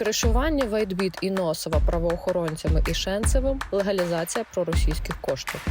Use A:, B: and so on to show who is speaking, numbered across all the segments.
A: Кришування Вайтбіт і Носова правоохоронцями і Шенцевим легалізація проросійських коштів.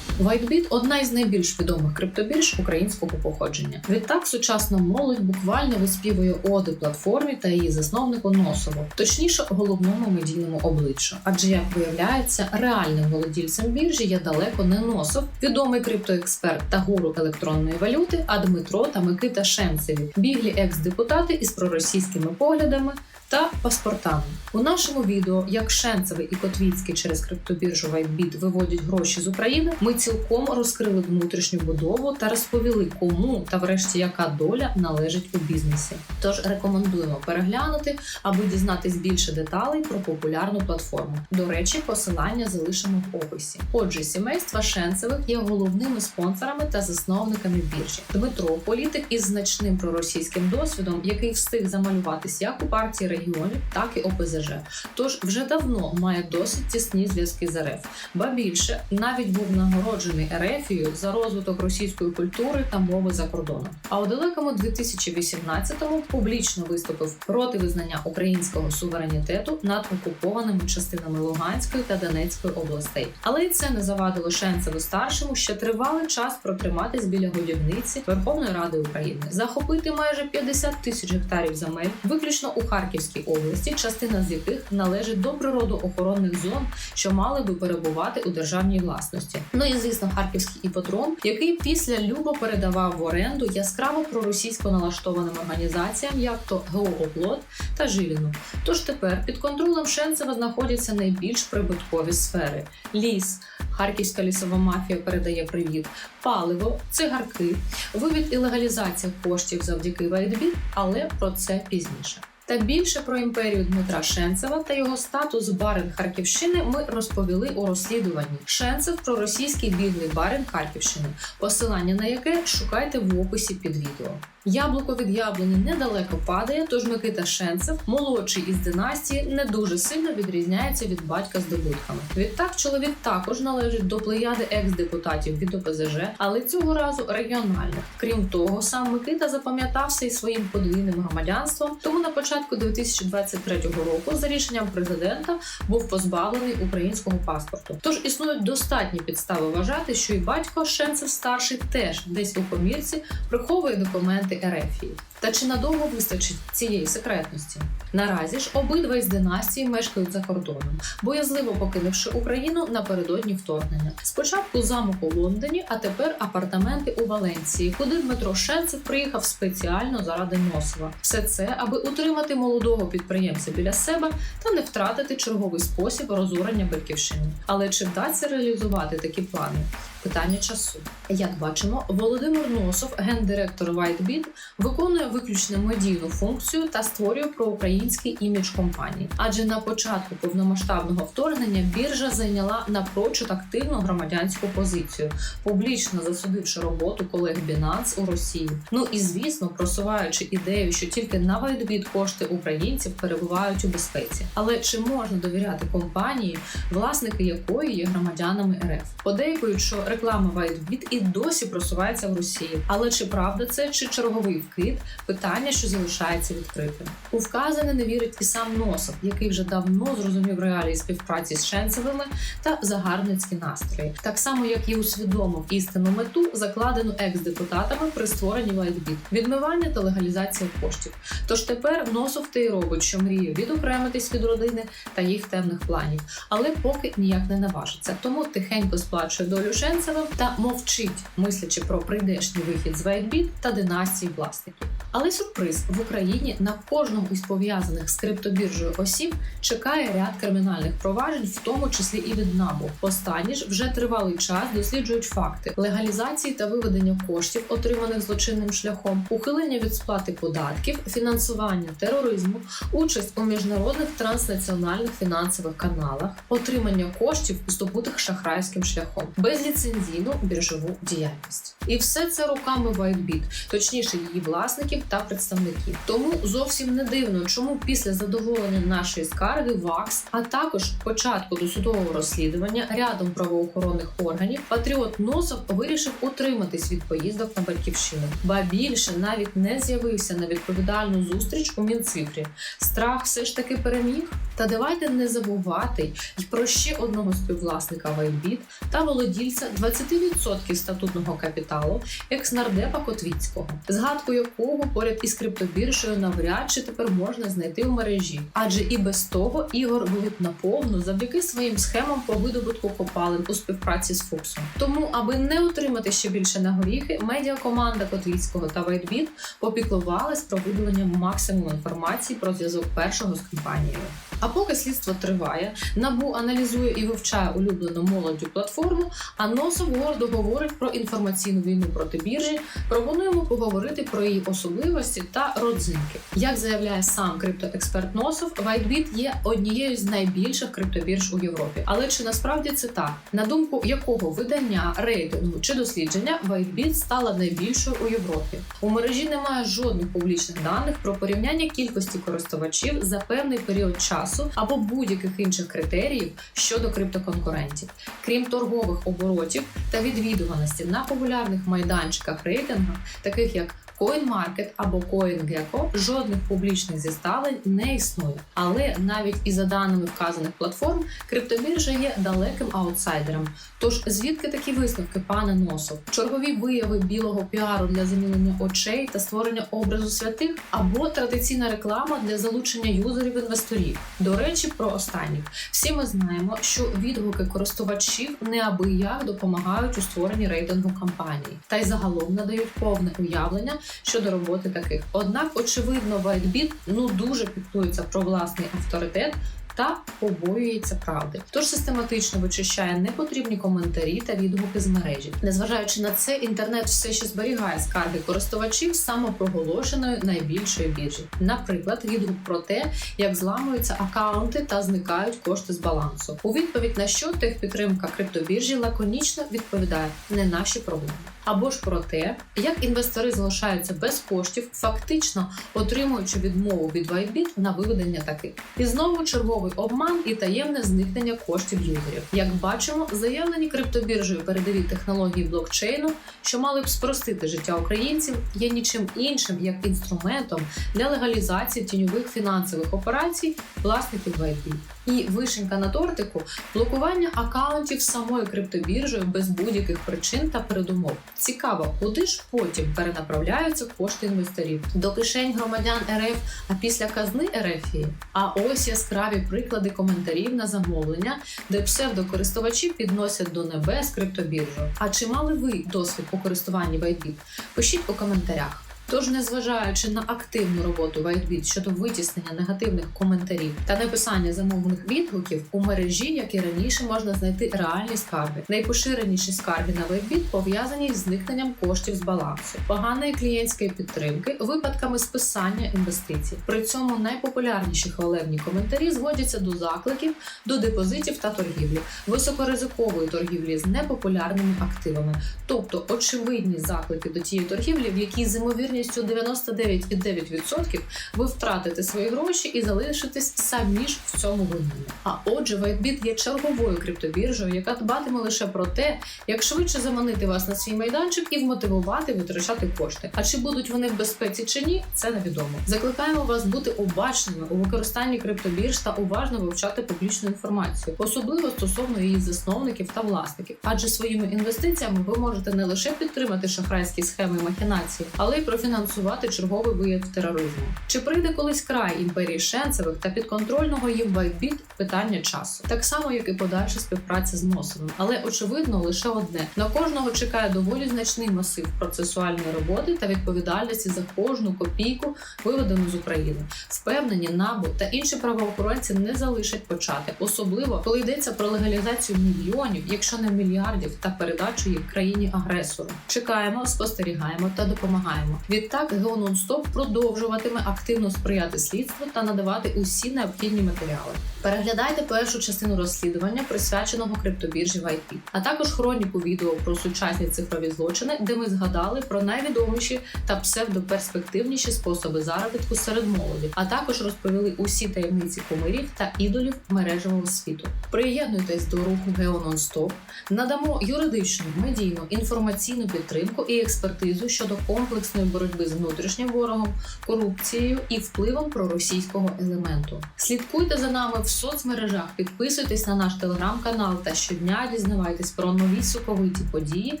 B: WhiteBit – одна із найбільш відомих криптобірж українського походження. Відтак, сучасна молодь буквально виспівує оди платформі та її засновнику Носову, точніше, головному медійному обличчю. Адже як виявляється, реальним володільцем біржі є далеко не Носов, відомий криптоексперт та гуру електронної валюти, а Дмитро та Микита Шенцеві, біглі екс-депутати із проросійськими поглядами. Та паспортами у нашому відео, як Шенцевий і Котвіцький через криптобіржу WhiteBit виводять гроші з України, ми цілком розкрили внутрішню будову та розповіли, кому та врешті яка доля належить у бізнесі. Тож рекомендуємо переглянути, аби дізнатись більше деталей про популярну платформу. До речі, посилання залишимо в описі. Отже, сімейства Шенцевих є головними спонсорами та засновниками біржі. Дмитро політик із значним проросійським досвідом, який встиг замалюватись як у партії регіонів, так і ОПЗЖ. Тож вже давно має досить тісні зв'язки з РФ. Ба більше навіть був нагороджений РФію за розвиток російської культури та мови за кордоном. А у далекому 2018-му публічно виступив проти визнання українського суверенітету над окупованими частинами Луганської та Донецької областей. Але й це не завадило Шенцеву старшому ще тривалий час протриматись біля годівниці Верховної Ради України, захопити майже 50 тисяч гектарів земель, виключно у Харківській області, частина з яких належить до природоохоронних зон, що мали би перебувати у державній власності. Ну і звісно, харківський іподром, який після Любо передавав в оренду яскраво проросійсько налаштованим організаціям, як то ГО «Оплот» та Жиліну. Тож тепер під контролем Шенцева знаходяться найбільш прибуткові сфери: ліс. Харківська лісова мафія передає привіт, паливо, цигарки, вивід і легалізація коштів завдяки Вайтбіт, але про це пізніше. Та більше про імперію Дмитра Шенцева та його статус барин Харківщини ми розповіли у розслідуванні. Шенцев про російський бідний барин Харківщини, посилання на яке шукайте в описі під відео. Яблуко від яблуні недалеко падає, тож Микита Шенцев, молодший із династії, не дуже сильно відрізняється від батька здобутками. Відтак чоловік також належить до плеяди екс-депутатів від ОПЗЖ, але цього разу регіональних. Крім того, сам Микита запам'ятався і своїм подвійним громадянством, тому на початку 2023 року за рішенням президента був позбавлений українського паспорту. Тож існують достатні підстави вважати, що і батько Шенцев старший теж десь у комірці приховує документи Ерефії. Та чи надовго вистачить цієї секретності? Наразі ж обидва із династії мешкають за кордоном, боязливо покинувши Україну напередодні вторгнення. Спочатку замок у Лондоні, а тепер апартаменти у Валенції, куди Дмитро Шенцев приїхав спеціально заради Носова. Все це, аби утримати молодого підприємця біля себе та не втратити черговий спосіб розорення батьківщини. Але чи вдасться реалізувати такі плани? Питання часу. Як бачимо, Володимир Носов, гендиректор WhiteBit, виконує виключно медійну функцію та створює проукраїнський імідж компанії. Адже на початку повномасштабного вторгнення біржа зайняла напрочуд активну громадянську позицію, публічно засудивши роботу колег Binance у Росії. Ну і звісно, просуваючи ідею, що тільки на WhiteBit кошти українців перебувають у безпеці. Але чи можна довіряти компанії, власники якої є громадянами РФ? Подейкують, що реклама WhiteBit і досі просувається в Росії. Але чи правда це, чи черговий вкид? Питання, що залишається відкритим. У вказане не вірить і сам Носов, який вже давно зрозумів реалії співпраці з Шенцевими та загарбницькі настрої, так само як і усвідомив істинну мету, закладену екс-депутатами при створенні WhiteBit – відмивання та легалізація коштів. Тож тепер Носов те й робить, що мріє відокремитись від родини та їх темних планів, але поки ніяк не наважиться. Тому тихенько сплачує долю Шенцева та мовчить, мислячи про прийдешній вихід з Вайтбіт та династії власників. Але сюрприз в Україні на кожному із пов'язаних з криптобіржею осіб чекає ряд кримінальних проваджень, в тому числі і від НАБУ. Останні ж вже тривалий час досліджують факти легалізації та виведення коштів, отриманих злочинним шляхом, ухилення від сплати податків, фінансування тероризму, участь у міжнародних транснаціональних фінансових каналах, отримання коштів, здобутих шахрайським шляхом, безліцензійну біржову діяльність. І все це руками WhiteBit, точніше її власників та представників. Тому зовсім не дивно, чому після задоволення нашої скарги ВАКС, а також початку досудового розслідування рядом правоохоронних органів, патріот Носов вирішив утриматись від поїздок на батьківщину. Ба більше навіть не з'явився на відповідальну зустріч у Мінцифрі. Страх все ж таки переміг. Та давайте не забувати й про ще одного співвласника Вайбіт та володільця 20% статутного капіталу екснардепа Котвіцького, згадку якого поряд із криптобіржею навряд чи тепер можна знайти в мережі, адже і без того Ігор вилип наповну завдяки своїм схемам по видобутку копалин у співпраці з Фуксом. Тому, аби не утримати ще більше на горіхи, медіакоманда Котліцького та Вайтбіт попіклувалась про видалення максимуму інформації про зв'язок першого з компанією. А поки слідство триває, набу аналізує і вивчає улюблену молоддю платформу. А Носов гордо говорить про інформаційну війну проти біржі. Пропонуємо поговорити про її особливості та родзинки. Як заявляє сам криптоексперт Носов, WhiteBit є однією з найбільших криптобірж у Європі. Але чи насправді це так? На думку якого видання, рейтингу чи дослідження WhiteBit стала найбільшою у Європі? У мережі немає жодних публічних даних про порівняння кількості користувачів за певний період часу або будь-яких інших критеріїв щодо криптоконкурентів. Крім торгових оборотів та відвідуваності на популярних майданчиках рейтингах, таких як CoinMarket або CoinGecko, жодних публічних зіставлень не існує. Але навіть і за даними вказаних платформ, криптобіржа є далеким аутсайдером. Тож звідки такі висновки, пане Носов? Чергові вияви білого піару для замілення очей та створення образу святих, або традиційна реклама для залучення юзерів інвесторів. До речі, про останніх всі ми знаємо, що відгуки користувачів неабияк допомагають у створенні рейтингу компанії, та й загалом надають повне уявлення щодо роботи таких. Однак, очевидно, WhiteBit ну дуже піклується про власний авторитет. Та побоюється правди, тож систематично вичищає непотрібні коментарі та відгуки з мережі. Незважаючи на це, інтернет все ще зберігає скарги користувачів самопроголошеної найбільшої біржі. Наприклад, відгук про те, як зламуються акаунти та зникають кошти з балансу. У відповідь на що техпідтримка криптобіржі лаконічно відповідає не наші проблеми. Або ж про те, як інвестори залишаються без коштів, фактично отримуючи відмову від WhiteBit на виведення таких. І знову черговий обман і таємне зникнення коштів юзерів. Як бачимо, заявлені криптобіржею передові технології блокчейну, що мали б спростити життя українців, є нічим іншим як інструментом для легалізації тіньових фінансових операцій власників WhiteBit. І вишенька на тортику блокування акаунтів самою криптобіржею без будь-яких причин та передумов. Цікаво, куди ж потім перенаправляються кошти інвесторів до кишень громадян РФ, а після казни РФ. А ось яскраві приклади коментарів на замовлення, де псевдокористувачі підносять до небес криптобіржу. А чи мали ви досвід у користуванні WhiteBit? Пишіть у коментарях. Тож, незважаючи на активну роботу WhiteBit щодо витіснення негативних коментарів та написання замовних відгуків, у мережі, як і раніше, можна знайти реальні скарги. Найпоширеніші скарги на WhiteBit пов'язані з зникненням коштів з балансу, поганої клієнтської підтримки, випадками списання інвестицій. При цьому найпопулярніші хвалебні коментарі зводяться до закликів до депозитів та торгівлі, високоризикової торгівлі з непопулярними активами, тобто очевидні заклики до тієї торгівлі, в якій з ймовірністю 99,9% ви втратите свої гроші і залишитесь самі ж в цьому винні. А отже, WhiteBit є черговою криптобіржею, яка дбатиме лише про те, як швидше заманити вас на свій майданчик і вмотивувати витрачати кошти. А чи будуть вони в безпеці чи ні, це невідомо. Закликаємо вас бути обачними у використанні криптобірж та уважно вивчати публічну інформацію, особливо стосовно її засновників та власників. Адже своїми інвестиціями ви можете не лише підтримати шахрайські схеми і махінації, але й профінансувати черговий вияв тероризму. Чи прийде колись край імперії Шенцевих та підконтрольного їм WhiteBit – питання часу, так само як і подальша співпраця з Носовим. Але очевидно лише одне: на кожного чекає доволі значний масив процесуальної роботи та відповідальності за кожну копійку, виведену з України. Впевнені, НАБУ та інші правоохоронці не залишать почати, особливо коли йдеться про легалізацію мільйонів, якщо не мільярдів, та передачу їх країні агресору. Чекаємо, спостерігаємо та допомагаємо. Відтак, Гео Нонстоп продовжуватиме активно сприяти слідству та надавати усі необхідні матеріали. Переглядайте першу частину розслідування, присвяченого криптобіржі YP, а також хроніку відео про сучасні цифрові злочини, де ми згадали про найвідоміші та псевдоперспективніші способи заробітку серед молоді, а також розповіли усі таємниці кумирів та ідолів мережевого світу. Приєднуйтесь до руху Гео Нонстоп, надамо юридичну, медійну, інформаційну підтримку і експертизу щодо комплексної боротьби з внутрішнім ворогом, корупцією і впливом проросійського елементу. Слідкуйте за нами в соцмережах, підписуйтесь на наш телеграм-канал та щодня дізнавайтесь про нові соковиті події,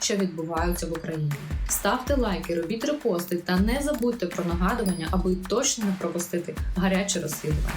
B: що відбуваються в Україні. Ставте лайки, робіть репости та не забудьте про нагадування, аби точно не пропустити гаряче розслідування.